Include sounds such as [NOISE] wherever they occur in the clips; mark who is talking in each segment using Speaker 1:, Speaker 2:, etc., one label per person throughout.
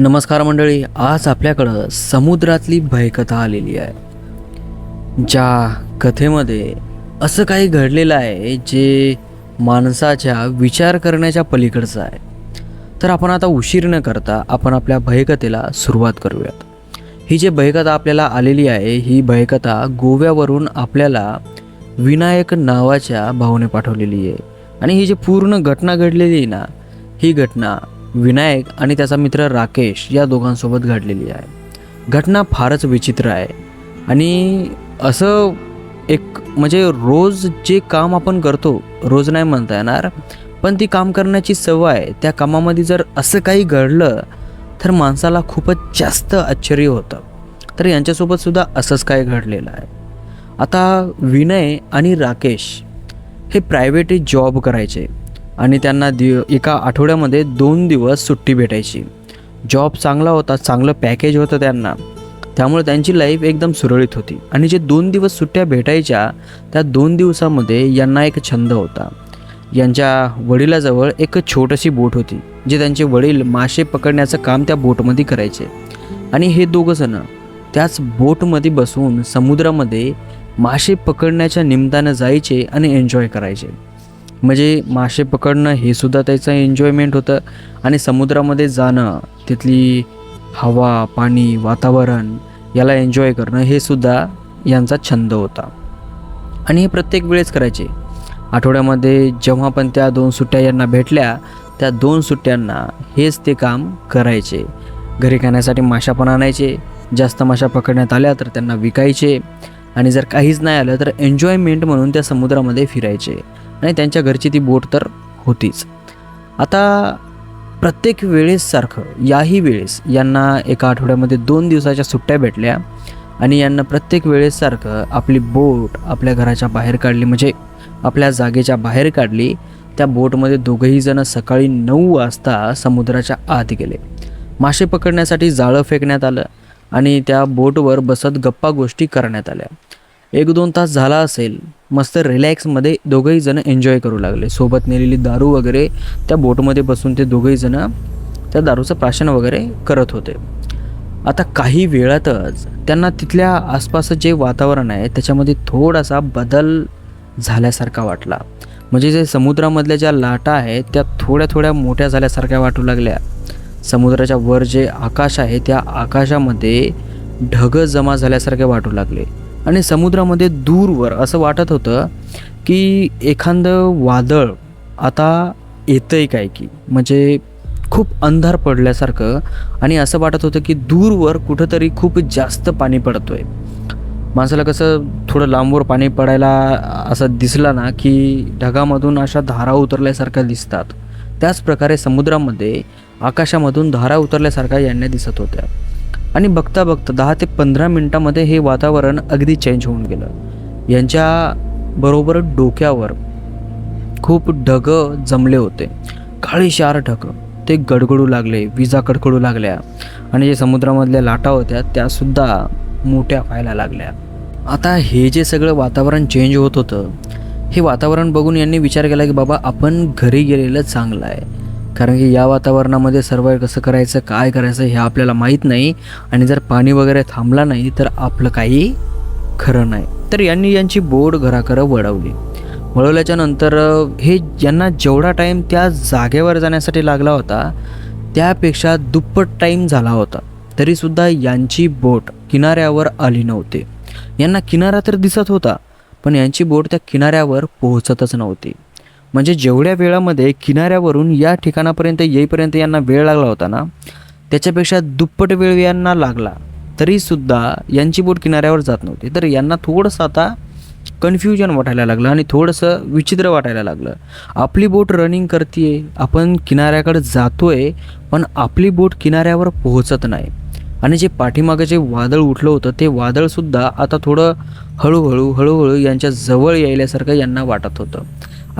Speaker 1: नमस्कार मंडळी आज आपल्याकडं समुद्रातली भयकथा आलेली आहे. ज्या कथेमध्ये असं काही घडलेलं आहे जे माणसाच्या विचार करण्याच्या पलीकडचं आहे. तर आपण आता उशीर न करता आपण आपल्या भयकथेला सुरुवात करूयात. ही जी भयकथा आपल्याला आलेली आहे ही भयकथा गोव्यावरून आपल्याला विनायक नावाच्या भावाने पाठवलेली आहे. आणि ही जी पूर्ण घटना घडलेली आहे ना ही घटना विनायक आणि त्याचा मित्र राकेश या दोघांसोबत घडलेली आहे. घटना फारच विचित्र आहे. आणि असं एक म्हणजे रोज जे काम आपण करतो रोज नाही म्हणता येणार पण ती काम करण्याची सवय आहे. त्या कामामध्ये जर असं काही घडलं तर माणसाला खूपच जास्त आश्चर्य होतं. तर यांच्यासोबत सुद्धा असंच काय घडलेलं आहे. आता विनय आणि राकेश हे प्रायव्हेट जॉब करायचे. आणि त्यांना दि एका आठवड्यामध्ये दोन दिवस सुट्टी भेटायची. जॉब चांगला होता चांगलं पॅकेज होतं त्यांना. त्यामुळे त्यांची लाईफ एकदम सुरळीत होती. आणि जे दोन दिवस सुट्ट्या भेटायच्या त्या दोन दिवसामध्ये यांना एक छंद होता. यांच्या वडिलाजवळ एक छोटीशी बोट होती जे त्यांचे वडील मासे पकडण्याचं काम त्या बोटमध्ये करायचे. आणि हे दोघंजणं त्याच बोटमध्ये बसून समुद्रामध्ये मासे पकडण्याच्या निमित्तानं जायचे आणि एन्जॉय करायचे. म्हणजे मासे पकडणं हे सुद्धा त्याचं एन्जॉयमेंट होतं. आणि समुद्रामध्ये जाणं तिथली हवा पाणी वातावरण याला एन्जॉय करणं हे सुद्धा यांचा छंद होता. आणि हे प्रत्येक वेळेस करायचे. आठवड्यामध्ये जेव्हा पण त्या दोन सुट्ट्या यांना भेटल्या त्या दोन सुट्ट्यांना हेच ते काम करायचे. घरी खाण्यासाठी माशा पण आणायचे. जास्त माशा पकडण्यात आल्या तर त्यांना विकायचे. आणि जर काहीच नाही आलं तर एन्जॉयमेंट म्हणून त्या समुद्रामध्ये फिरायचे. आणि त्यांच्या घरची ती बोट तर होतीच. आता प्रत्येक वेळेससारखं याही वेळेस यांना एका आठवड्यामध्ये दोन दिवसाच्या सुट्ट्या भेटल्या आणि यांना प्रत्येक वेळेससारखं आपली बोट आपल्या घराच्या बाहेर काढली म्हणजे आपल्या जागेच्या बाहेर काढली. त्या बोटमध्ये दोघंही जण सकाळी नऊ वाजता समुद्राच्या आत गेले. मासे पकडण्यासाठी जाळं फेकण्यात आलं आणि त्या बोटवर बसत गप्पा गोष्टी करण्यात आल्या. एक दोन तास झाला असेल मस्त रिलॅक्समध्ये दोघंही जण एन्जॉय करू लागले. सोबत नेलेली दारू वगैरे त्या बोटमध्ये बसून ते दोघंही जण त्या दारूचं प्राशन वगैरे करत होते. आता काही वेळातच त्यांना तिथल्या आसपासचं जे वातावरण आहे त्याच्यामध्ये थोडासा बदल झाल्यासारखा वाटला. म्हणजे जे समुद्रामधल्या ज्या लाटा आहेत त्या थोड्या थोड्या मोठ्या झाल्यासारख्या वाटू लागल्या. समुद्राच्या वर जे आकाश आहे त्या आकाशामध्ये ढग जमा झाल्यासारखे वाटू लागले. आणि समुद्रामध्ये दूरवर असं वाटत होतं की एखादं वादळ आता येतं आहे काय की म्हणजे खूप अंधार पडल्यासारखं आणि असं वाटत होतं की दूरवर कुठंतरी खूप जास्त पाणी पडतो आहे माणसाला कसं थोडं लांबवर पाणी पडायला असं दिसला ना की ढगामधून अशा धारा उतरल्यासारख्या दिसतात. त्याच प्रकारे समुद्रामध्ये आकाशामधून धारा उतरल्यासारख्या यांना दिसत होत्या. आणि बघता बघता दहा ते पंधरा मिनटामध्ये हे वातावरण अगदी चेंज होऊन गेलं. यांच्या बरोबर डोक्यावर खूप ढग जमले होते. काळीशार ढग ते गडगडू लागले विजा कडकडू लागल्या आणि जे समुद्रामधल्या लाटा होत्या त्यासुद्धा मोठ्या व्हायला लागल्या. आता हे जे सगळं वातावरण चेंज होत होतं हे वातावरण बघून यांनी विचार केला की बाबा आपण घरी गेलेलं चांगलं आहे. कारण की या वातावरणामध्ये सर्वाईव्ह कसं करायचं काय करायचं हे आपल्याला माहीत नाही. आणि जर पाणी वगैरे थांबला नाही तर आपलं काही खरं नाही. तर यांनी यांची बोट घराकडं वळवली. वळवल्याच्या नंतर हे यांना जेवढा टाईम त्या जागेवर जाण्यासाठी लागला होता त्यापेक्षा दुप्पट टाईम झाला होता. तरीसुद्धा यांची बोट किनाऱ्यावर आली नव्हती. यांना किनारा तर दिसत होता पण यांची बोट त्या किनाऱ्यावर पोहोचतच नव्हती. म्हणजे जेवढ्या वेळामध्ये किनाऱ्यावरून या ठिकाणापर्यंत येईपर्यंत यांना वेळ लागला होता ना त्याच्यापेक्षा दुप्पट वेळ यांना लागला तरीसुद्धा यांची बोट किनाऱ्यावर जात नव्हती. तर यांना थोडंसं आता कन्फ्युजन वाटायला लागलं आणि थोडंसं विचित्र वाटायला लागलं. आपली बोट रनिंग करते आपण किनाऱ्याकडे जातोय पण आपली बोट किनाऱ्यावर पोहोचत नाही. आणि जे पाठीमागं जे वादळ उठलं होतं ते वादळसुद्धा आता थोडं हळूहळू हळूहळू यांच्या जवळ यायल्यासारखं यांना वाटत होतं.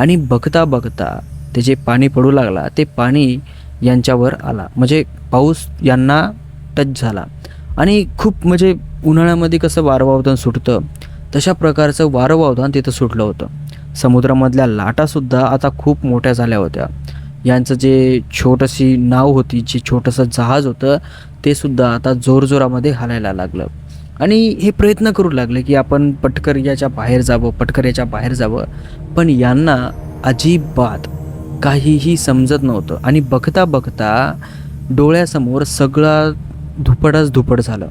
Speaker 1: आणि बघता बघता ते जे पाणी पडू लागला ते पाणी यांच्यावर आला. म्हणजे पाऊस यांना टच झाला. आणि खूप म्हणजे उन्हाळ्यामध्ये कसं वारं वावदान सुटतं तशा प्रकारचं वारं वावदान तिथं सुटलं होतं. समुद्रामधल्या लाटासुद्धा आता खूप मोठ्या झाल्या होत्या. यांचं जे छोटंशी नाव होती जे छोटंसं जहाज होतं ते सुद्धा आता जोरजोरामध्ये हालायला लागलं. आणि हे प्रयत्न करू लागले की आपण पटकर याच्या बाहेर जावं पटकर याच्या बाहेर जावं. पण यांना अजिबात काहीही समजत नव्हतं. आणि बघता बघता डोळ्यासमोर सगळा धुपडाच धुपड झालं.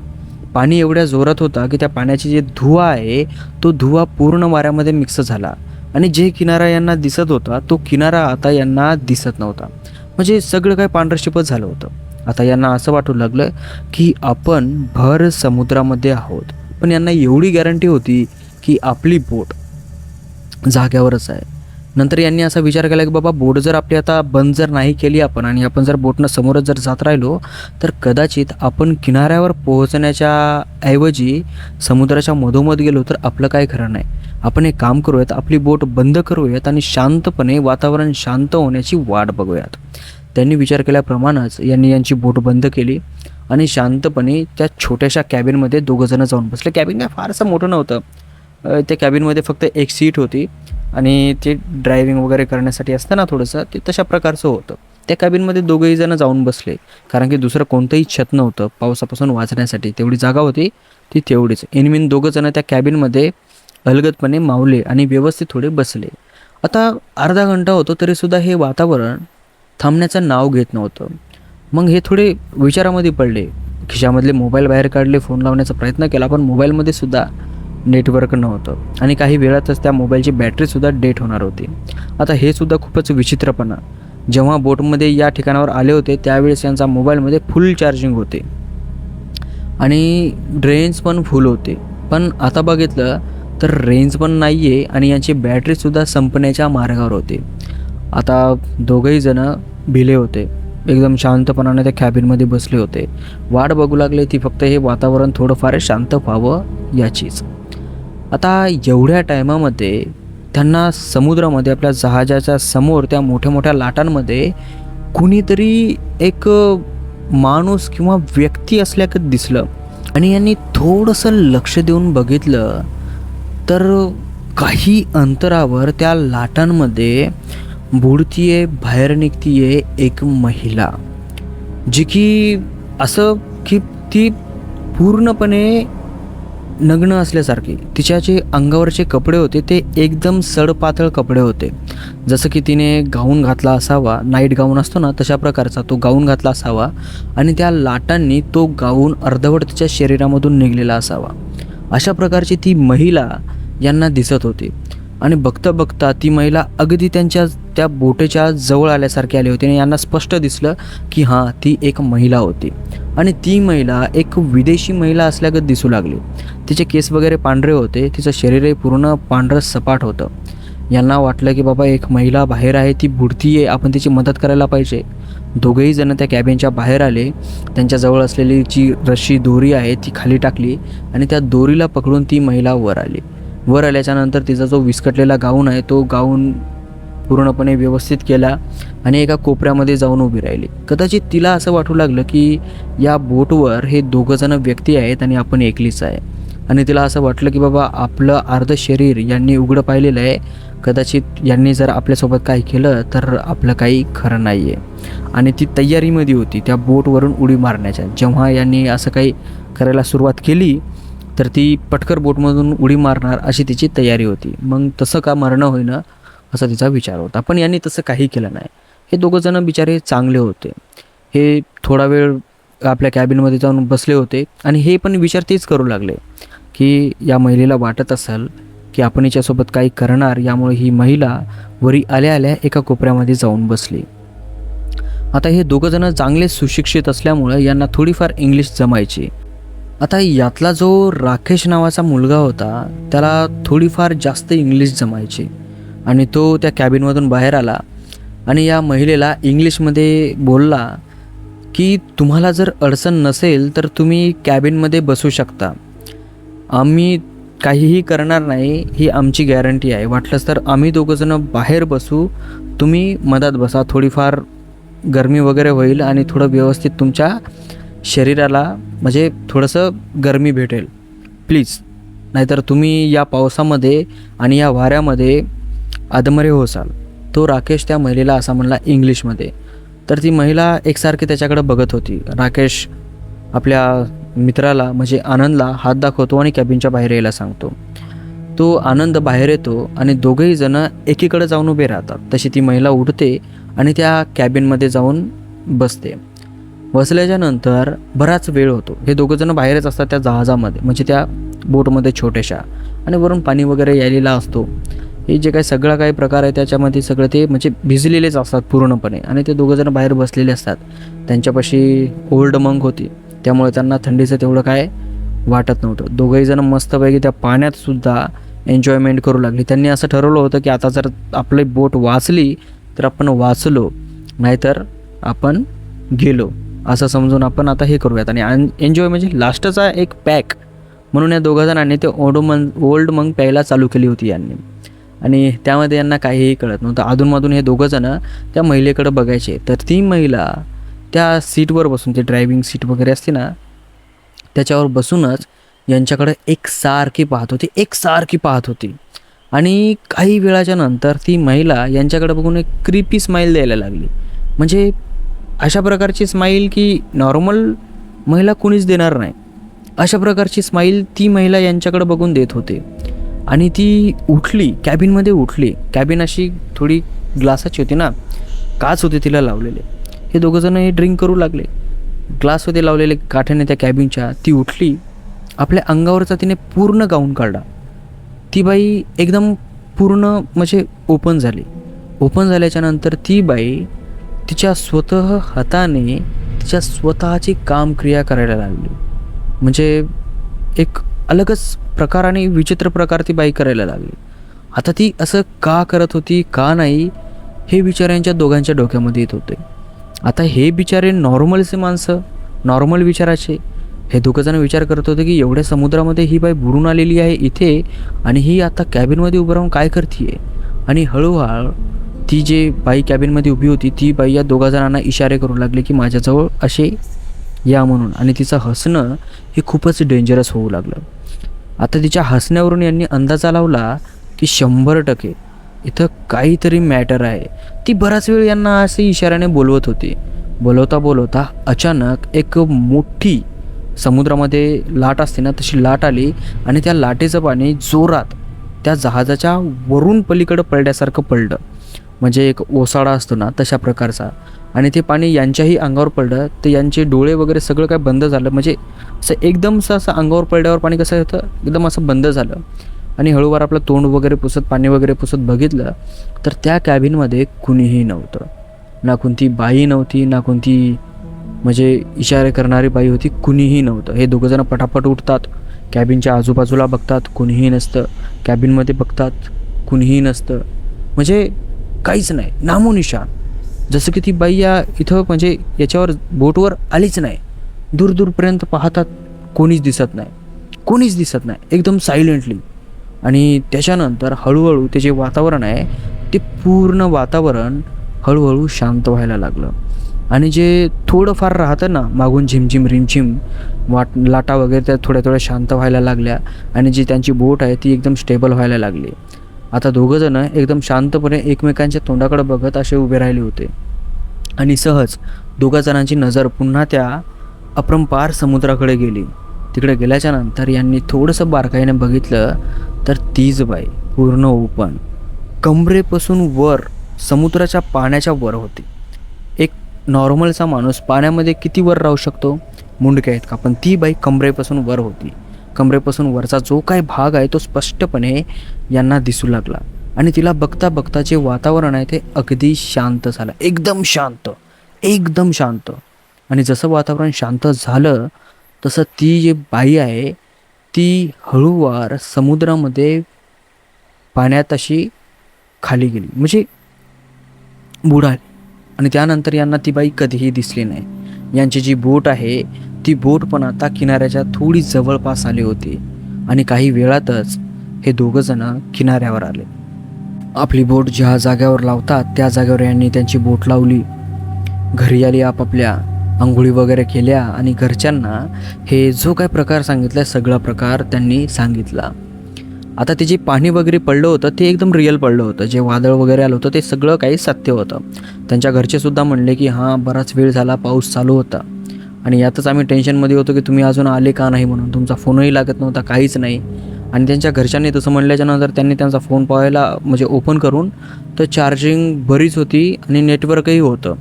Speaker 1: पाणी एवढ्या जोरात होता की त्या पाण्याची जे धुवा आहे तो धुवा पूर्ण वाऱ्यामध्ये मिक्स झाला. आणि जे किनारा यांना दिसत होता तो किनारा आता यांना दिसत नव्हता. म्हणजे सगळं काय पांढरशिपच झालं होतं. आता यांना असं वाटू लागलं की आपण भर समुद्रामध्ये आहोत. पण यांना एवढी गॅरंटी होती की आपली बोट जाग्यावरच आहे. नंतर यांनी असा विचार केला की बाबा बोट जर आपली आता बंद जर नाही केली आपण आणि आपण जर बोटनं समोरच जर जात राहिलो तर कदाचित आपण किनाऱ्यावर पोहोचण्याच्या ऐवजी समुद्राच्या मधोमध गेलो तर आपलं काय खरं नाही. आपण एक काम करूयात आपली बोट बंद करूयात आणि शांतपणे वातावरण शांत होण्याची वाट बघूयात. त्यांनी विचार केल्याप्रमाणेच यांनी यांची बोट बंद केली आणि शांतपणे त्या छोट्याशा कॅबिनमध्ये दोघंजणं जाऊन बसले. कॅबिन काय फारसं मोठं नव्हतं. त्या कॅबिनमध्ये फक्त एक सीट होती आणि ते ड्रायव्हिंग वगैरे करण्यासाठी असतं ना थोडंसं ते तशा प्रकारचं होतं. त्या कॅबिनमध्ये दोघेही जण जाऊन बसले. कारण की दुसरं कोणतंही छत नव्हतं. पावसापासून वाचण्यासाठी तेवढी जागा होती ती तेवढीच. इनमिन दोघं जण त्या कॅबिनमध्ये अलगदपणे मावले आणि व्यवस्थित थोडे बसले. आता अर्धा घंटा होतो तरीसुद्धा हे वातावरण थांबण्याचं नाव घेत नव्हतं. मग हे थोडे विचारामध्ये पडले. खिशामधले मोबाईल बाहेर काढले फोन लावण्याचा प्रयत्न केला पण मोबाईलमध्ये सुद्धा नेटवर्क नव्हतं. आणि काही वेळातच त्या मोबाईलची बॅटरीसुद्धा डेट होणार होती. आता हे सुद्धा खूपच विचित्रपणा. जेव्हा बोटमध्ये या ठिकाणावर आले होते त्यावेळेस यांचा मोबाईलमध्ये फुल चार्जिंग होते. आणि ड्रेन्स पण फुल होते. पण आता बघितलं तर रेंज पण नाही आहे आणि यांची बॅटरीसुद्धा संपण्याच्या मार्गावर होते. आता दोघंही जणं भिले होते. एकदम शांतपणाने त्या कॅबिनमध्ये बसले होते. वाट बघू लागले ती फक्त हे वातावरण थोडंफार शांत व्हावं याचीच. आता एवढ्या टायमामध्ये त्यांना समुद्रामध्ये आपल्या जहाजाच्या समोर त्या मोठ्या मोठ्या लाटांमध्ये कुणीतरी एक माणूस किंवा व्यक्ती असल्यागत दिसलं. आणि यांनी थोडंसं लक्ष देऊन बघितलं तर काही अंतरावर त्या लाटांमध्ये बुडतीये बाहेर निघतीये एक महिला जी की असं की ती पूर्णपणे नग्न असल्यासारखी तिच्या जे अंगावरचे कपडे होते ते एकदम सडपातळ कपडे होते. जसं की तिने गाऊन घातला असावा नाईट गाऊन असतो ना तशा प्रकारचा तो गाऊन घातला असावा आणि त्या लाटांनी तो गाऊन अर्धवट तिच्या शरीरामधून निघलेला असावा. अशा प्रकारची ती महिला यांना दिसत होती. आणि बघता बघता ती महिला अगदी त्यांच्या त्या बोटेच्या जवळ आल्यासारखी आली होती आणि यांना स्पष्ट दिसलं की हां ती एक महिला होती. आणि ती महिला एक विदेशी महिला असल्यागत दिसू लागली. तिचे केस वगैरे पांढरे होते तिचं शरीरही पूर्ण पांढरं सपाट होतं. यांना वाटलं की बाबा एक महिला बाहेर आहे ती बुडती आहे आपण तिची मदत करायला पाहिजे. दोघेही जण त्या कॅबिनच्या बाहेर आले. त्यांच्याजवळ असलेली जी रशी दोरी आहे ती खाली टाकली आणि त्या दोरीला पकडून ती महिला वर आली. वर आल्याच्यानंतर तिचा जो विस्कटलेला गाऊन आहे तो गाऊन पूर्णपणे व्यवस्थित केला आणि एका कोपऱ्यामध्ये जाऊन उभी राहिली. कदाचित तिला असं वाटू लागलं की या बोटवर हे दोघंजणं व्यक्ती आहेत आणि आपण एकलीच आहे. आणि तिला असं वाटलं की बाबा आपलं अर्ध शरीर यांनी उघडं पाहिलेलं आहे. कदाचित यांनी जर आपल्यासोबत काही केलं तर आपलं काही खरं नाही आहे आणि ती तयारीमध्ये होती त्या बोटवरून उडी मारण्याच्या. जेव्हा यांनी असं काही करायला सुरुवात केली तर ती पटकर बोटमधून उडी मारणार अशी तिची तयारी होती. मग तसं का मरणं होईना असा तिचा विचार होता. पण यांनी तसं काही केलं नाही. हे दोघंजणं बिचारे चांगले होते. हे थोडा वेळ आपल्या कॅबिनमध्ये जाऊन बसले होते आणि हे पण विचार तेच करू लागले की या महिलेला वाटत असेल की आपण हिच्यासोबत काही करणार यामुळे ही महिला वरी आल्या आल्या एका कोपऱ्यामध्ये जाऊन बसली. आता हे दोघंजणं चांगले सुशिक्षित असल्यामुळे यांना थोडीफार इंग्लिश जमायची. आता यातला जो राकेश नावाचा मुलगा होता त्याला थोडीफार जास्त इंग्लिश जमायची. आणि तो त्या कॅबिनमधून बाहेर आला आणि या महिलेला इंग्लिशमध्ये बोलला की तुम्हाला जर अडचण नसेल तर तुम्ही कॅबिनमध्ये बसू शकता. आम्ही काहीही करणार नाही ही आमची गॅरंटी आहे. वाटलंच तर आम्ही दोघंजणं बाहेर बसू. तुम्ही मधात बसा. थोडीफार गरमी वगैरे होईल आणि थोडं व्यवस्थित तुमच्या शरीराला म्हणजे थोडंसं गरमी भेटेल. प्लीज नाहीतर तुम्ही या पावसामध्ये आणि या वाऱ्यामध्ये आदमरे होसाल. तो तो राकेश त्या महिलेला असा म्हणला इंग्लिशमध्ये. तर ती महिला एकसारखी त्याच्याकडे बघत होती. राकेश आपल्या मित्राला म्हणजे आनंदला हात दाखवतो आणि कॅबिनच्या बाहेर यायला सांगतो. तो आनंद बाहेर येतो आणि दोघेही जण एकीकडे जाऊन उभे राहतात. तशी ती महिला उठते आणि त्या कॅबिनमध्ये जाऊन बसते. बसल्याच्या नंतर बराच वेळ होतो. हे दोघंजणं बाहेरच असतात त्या जहाजामध्ये म्हणजे त्या बोटमध्ये छोट्याशा. आणि वरून पाणी वगैरे यायलेला असतो. हे जे काही सगळा काही प्रकार आहे त्याच्यामध्ये सगळं ते म्हणजे भिजलेलेच असतात पूर्णपणे. आणि ते दोघंजणं बाहेर बसलेले असतात. त्यांच्यापाशी ओल्ड मंक होती. त्यामुळे त्यांना थंडीचं तेवढं काय वाटत नव्हतं. दोघंही जण मस्तपैकी त्या पाण्यात सुद्धा एन्जॉयमेंट करू लागली. त्यांनी असं ठरवलं होतं की आता जर आपली बोट वाचली तर आपण वाचलो नाहीतर आपण गेलो. असं समजून आपण आता हे करूयात. आणि एन्जॉय म्हणजे लास्टचा एक पॅक म्हणून या दोघा जणांनी ते ओडोमन ओल्ड मंग प्यायला चालू केली होती यांनी. आणि त्यामध्ये यांना काहीही कळत नव्हतं. अधूनमधून हे दोघं जणं त्या महिलेकडं बघायचे. तर ती महिला त्या सीटवर बसून ते ड्रायव्हिंग सीट वगैरे असते ना त्याच्यावर बसूनच यांच्याकडे एकसारखी पाहत होती एकसारखी पाहत होती. आणि काही वेळाच्या नंतर ती महिला यांच्याकडे बघून एक क्रिपी स्माईल द्यायला लागली. म्हणजे अशा प्रकारची स्माईल की नॉर्मल महिला कुणीच देणार नाही. अशा प्रकारची स्माईल ती महिला यांच्याकडे बघून देत होते. आणि ती उठली कॅबिनमध्ये उठली. कॅबिन अशी थोडी ग्लासाची होती ना. काच होते तिला लावलेले. हे दोघंजणं हे ड्रिंक करू लागले. ग्लास होते लावलेले काठ्याने त्या कॅबिनच्या ती उठली. आपल्या अंगावरचा तिने पूर्ण गाऊन काढला. ती बाई एकदम पूर्ण म्हणजे ओपन झाली. ओपन झाल्याच्यानंतर ती बाई तिच्या स्वतः हाताने तिच्या स्वतःची कामक्रिया करायला लागली. म्हणजे एक अलगच प्रकाराने विचित्र प्रकार ती बाई करायला लागली. आता ती असं का करत होती का नाही हे बिचाऱ्यांच्या दोघांच्या डोक्यामध्ये येत होते. आता हे बिचारे नॉर्मलचे माणसं नॉर्मल विचाराचे. हे दोघंजण विचार करत होते की एवढ्या समुद्रामध्ये ही बाई बुडून आलेली आहे इथे आणि ही आता कॅबिनमध्ये उभं राहून काय करते आहे आणि हळूहळू ती जे बाई कॅबिनमध्ये उभी होती ती बाई या दोघा जणांना इशारे करू लागले की माझ्याजवळ असे या म्हणून. आणि तिचं हसणं हे खूपच डेंजरस होऊ लागलं. आता तिच्या हसण्यावरून यांनी अंदाजा लावला की शंभर टक्के इथं काहीतरी मॅटर आहे. ती बराच वेळ यांना असे इशाऱ्याने बोलवत होती. बोलवता बोलवता अचानक एक मोठी समुद्रामध्ये लाट असते ना तशी लाट आली आणि त्या लाटेचं पाणी जोरात त्या जहाजाच्या वरून पलीकडं पडल्यासारखं पडलं. म्हणजे एक ओसाडा असतो ना तशा प्रकारचा. आणि ते पाणी यांच्याही अंगावर पडलं तर यांचे डोळे वगैरे सगळं काय बंद झालं. म्हणजे असं एकदम असं अंगावर पडल्यावर पाणी कसं होतं? एकदम असं बंद झालं. आणि हळूवार आपलं तोंड वगैरे पुसत पाणी वगैरे पुसत बघितलं तर त्या कॅबिनमध्ये कुणीही नव्हतं. ना कोणती बाई नव्हती ना कोणती म्हणजे इशारे करणारी बाई होती कुणीही नव्हतं. हे दोघंजणं पटापट उठतात कॅबिनच्या आजूबाजूला बघतात कुणीही नसतं. कॅबिनमध्ये बघतात कुणीही नसतं. म्हणजे काहीच नाही. नामोनिशान जसं की ती बाई या इथं म्हणजे याच्यावर बोटवर आलीच नाही. दूर दूरपर्यंत पाहतात कोणीच दिसत नाही. कोणीच दिसत नाही. एकदम सायलेंटली आणि त्याच्यानंतर हळूहळू ते जे वातावरण आहे ते पूर्ण वातावरण हळूहळू शांत व्हायला लागलं. आणि जे थोडंफार राहतं ना मागून झिमझिम रिमझिम वाट लाटा वगैरे त्या थोड्या थोड्या शांत व्हायला लागल्या. आणि जी त्यांची बोट आहे ती एकदम स्टेबल व्हायला लागली. आता दोघंजणं एकदम शांतपणे एकमेकांच्या तोंडाकडे बघत असे उभे राहिले होते. आणि सहज दोघा जणांची नजर पुन्हा त्या अपरंपार समुद्राकडे गेली. तिकडे गेल्याच्यानंतर यांनी थोडंसं बारकाईने बघितलं तर तीच बाई पूर्ण ओपन. कमरेपासून वर समुद्राच्या पाण्याच्या वर होती. एक नॉर्मलचा माणूस पाण्यामध्ये किती वर राहू शकतो? मुंडक्या आहेत का पण ती बाई कमरेपासून वर होती. कमरेपासून वरचा जो काही भाग आहे तो स्पष्टपणे यांना दिसू लागला. आणि तिला बघता बघता जे वातावरण आहे ते अगदी शांत झालं. एकदम शांत. एकदम शांत. आणि जसं वातावरण शांत झालं तसं ती जी बाई आहे ती हळूवार समुद्रामध्ये पाण्यात अशी खाली गेली. म्हणजे बुडाली. आणि त्यानंतर यांना ती बाई कधीही दिसली नाही. यांची जी बोट आहे ती बोट पण आता किनाऱ्याच्या थोडी जवळपास आली होती आणि काही वेळातच हे दोघं जण किनाऱ्यावर आले. आपली बोट ज्या जाग्यावर लावतात त्या जागेवर यांनी त्यांची बोट लावली. घरी आली आपापल्या आंघोळी वगैरे केल्या आणि घरच्यांना हे जो काय प्रकार सांगितला सगळा प्रकार त्यांनी सांगितला. आता ते जे पाणी वगैरे पडलं होतं ते एकदम रिअल पडलं होतं. जे वादळ वगैरे आलं होतं ते सगळं काही सत्य होतं. त्यांच्या घरचेसुद्धा म्हणले की हां बराच वेळ झाला पाऊस चालू होता. आणि यातच आम्ही टेन्शनमध्ये होतो की तुम्ही अजून आले का नाही म्हणून. तुमचा फोनही लागत नव्हता काहीच नाही. आणि त्यांच्या घरच्यांनी तसं म्हटल्याच्यानंतर त्यांनी त्यांचा फोन पाहायला म्हणजे ओपन करून तर चार्जिंग बरीच होती आणि नेटवर्कही होतं.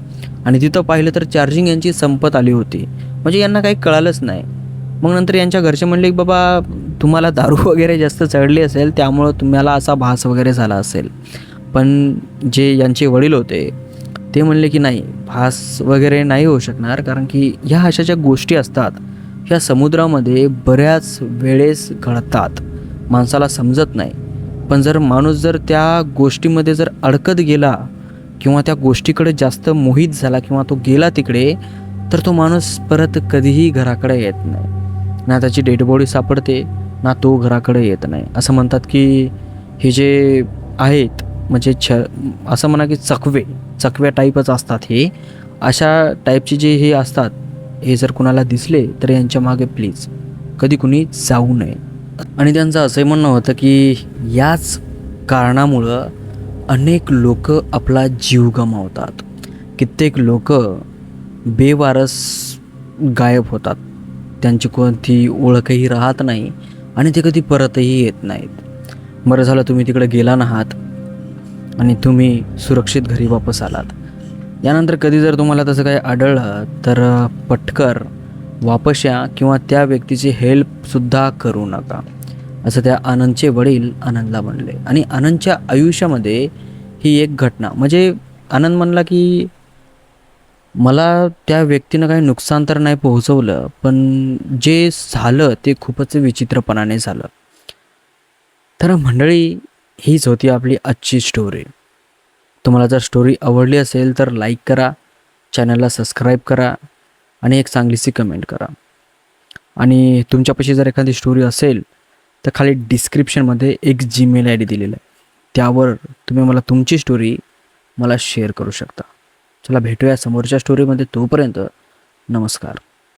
Speaker 1: आणि तिथं पाहिलं तर चार्जिंग यांची संपत आली होती. म्हणजे यांना काही कळालंच नाही. मग नंतर यांच्या घरचे म्हणले की बाबा तुम्हाला दारू [LAUGHS] वगैरे जास्त चढली असेल त्यामुळं तुम्हाला असा भास वगैरे झाला असेल. पण जे यांचे वडील होते ते म्हणले की नाही भास वगैरे नाही होऊ शकणार कारण की ह्या अशा ज्या गोष्टी असतात ह्या समुद्रामध्ये बऱ्याच वेळेस घडतात. माणसाला समजत नाही. पण जर माणूस जर त्या गोष्टीमध्ये जर अडकत गेला किंवा त्या गोष्टीकडे जास्त मोहित झाला किंवा तो गेला तिकडे तर तो माणूस परत कधीही घराकडे येत नाही. ना त्याची डेड बॉडी सापडते ना तो घराकडे येत नाही. असं म्हणतात की हे जे आहेत म्हणजे छ असं म्हणा की चकवे चकव्या टाईपच असतात हे. अशा टाईपचे जे हे असतात हे जर कुणाला दिसले तर यांच्या मागे प्लीज कधी कुणी जाऊ नये. आणि त्यांचं असंही म्हणणं होतं की याच कारणामुळं अनेक लोक आपला जीव गमावतात. कित्येक लोक बेवारस गायब होतात. त्यांची कोणती ओळखही राहत नाही आणि ते कधी परतही येत नाहीत. बरं झालं तुम्ही तिकडे गेला नाहात आणि तुम्ही सुरक्षित घरी वापस आलात. यानंतर कधी जर तुम्हाला तसं काही आढळलं तर पटकर वापस या किंवा त्या व्यक्तीची हेल्पसुद्धा करू नका. असं त्या आनंदचे वडील आनंदला म्हणले. आणि आनंदच्या आयुष्यामध्ये ही एक घटना म्हणजे आनंद म्हणला की मला त्या व्यक्तीनं काही नुकसान तर नाही पोहोचवलं पण जे झालं ते खूपच विचित्रपणाने झालं. तर मंडळी हीच होती आपली आजची स्टोरी तुम्हाला जर स्टोरी आवडली असेल तर लाईक करा चॅनलला सबस्क्राईब करा आणि एक चांगलीशी कमेंट करा. आणि तुमच्यापाशी जर एखादी स्टोरी असेल तर खाली डिस्क्रिप्शनमध्ये एक जीमेल आय डी दिलेला आहे. त्यावर तुम्ही मला तुमची स्टोरी मला शेअर करू शकता. चला भेटूया समोरच्या स्टोरीमध्ये तोपर्यंत नमस्कार.